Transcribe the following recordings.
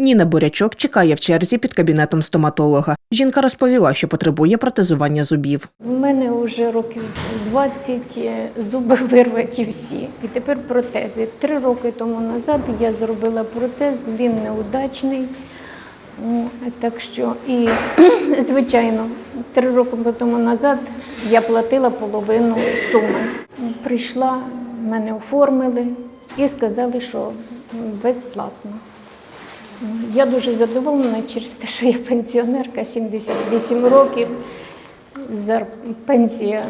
Ніна Бурячок чекає в черзі під кабінетом стоматолога. Жінка розповіла, що потребує протезування зубів. У мене вже років 20 е, зуби вирваті всі. І тепер протези. Три роки тому назад я зробила протез, він неудачний. Так що, і, звичайно, три роки тому назад я платила половину суми. Прийшла, мене оформили і сказали, що безплатно. Я дуже задоволена через те, що я пенсіонерка, 78 років, пенсія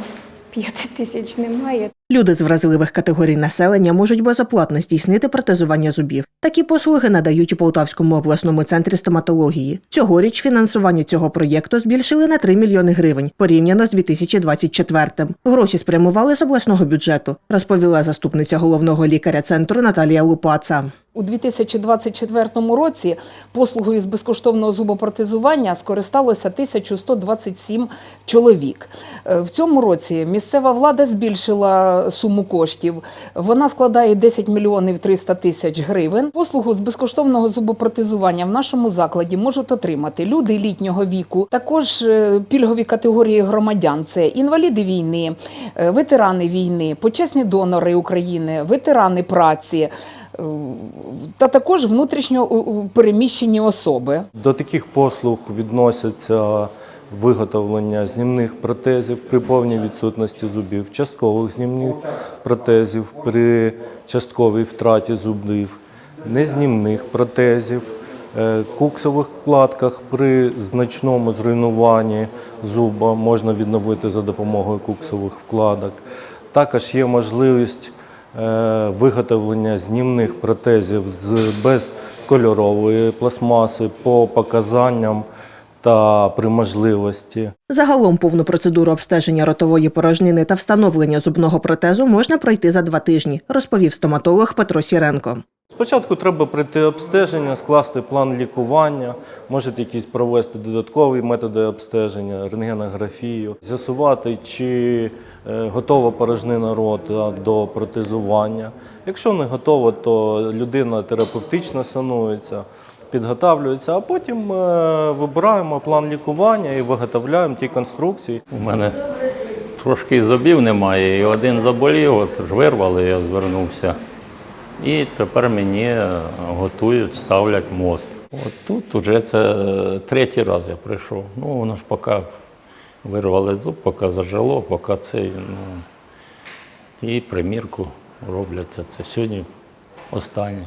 5 тисяч немає. Люди з вразливих категорій населення можуть безоплатно здійснити протезування зубів. Такі послуги надають у Полтавському обласному центрі стоматології. Цьогоріч фінансування цього проєкту збільшили на 3 мільйони гривень порівняно з 2024-м. Гроші спрямували з обласного бюджету, розповіла заступниця головного лікаря центру Наталія Лупаца. У 2024 році послугою з безкоштовного зубопротезування скористалося 1127 чоловік. Е, В цьому році місцева влада збільшила суму коштів. Вона складає 10 мільйонів 300 тисяч гривень. Послугу з безкоштовного зубопротезування в нашому закладі можуть отримати люди літнього віку, також е, пільгові категорії громадян це інваліди війни, е, ветерани війни, почесні донори України, ветерани праці. е, Та також внутрішньо переміщені особи. До таких послуг відносяться виготовлення знімних протезів при повній відсутності зубів, часткових знімних протезів при частковій втраті зубів, незнімних протезів, е, куксових вкладках при значному зруйнуванні зуба можна відновити за допомогою куксових вкладок. Також є можливість е, виготовлення знімних протезів з безкольорової пластмаси по показанням та при можливості. Загалом повну процедуру обстеження ротової порожнини та встановлення зубного протезу можна пройти за два тижні, розповів стоматолог Петро Сіренко. Спочатку треба пройти обстеження, скласти план лікування, можуть якісь провести додаткові методи обстеження, рентгенографію, з'ясувати, чи е, готова порожнина рота до протезування. Якщо не готова, то людина терапевтично санується, підготавлюється, а потім е, вибираємо план лікування і виготовляємо ті конструкції, У мене трошки зубів немає, і один заболів, от ж вирвали, я звернувся. І тепер мені е, готують, ставлять мост. От тут вже це е, третій раз я прийшов. Ну, воно ж поки вирвали зуб, поки зажило, поки цей, ну, і примірку робляться. Це сьогодні останнє.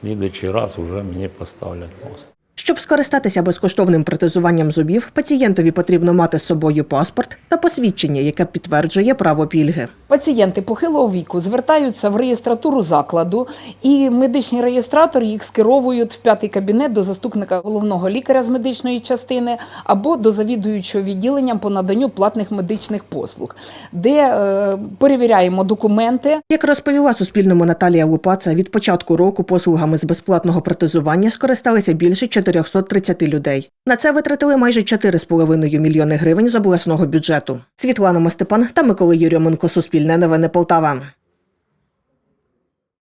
Слідуючий раз вже мені поставлять мост. Щоб скористатися безкоштовним протезуванням зубів, пацієнтові потрібно мати з собою паспорт та посвідчення, яке підтверджує право пільги. Пацієнти похилого віку звертаються в реєстратуру закладу, і медичні реєстратори їх скеровують в п'ятий кабінет до заступника головного лікаря з медичної частини або до завідуючого відділенням по наданню платних медичних послуг, де е, перевіряємо документи, Як розповіла Суспільному Наталія Лупаца, від початку року послугами з безплатного протезування скористалися більше 430 людей. На це витратили майже 4,5 мільйони гривень з обласного бюджету. Світлана Мостепан та Микола Юрьоменко. Суспільне новини Полтава.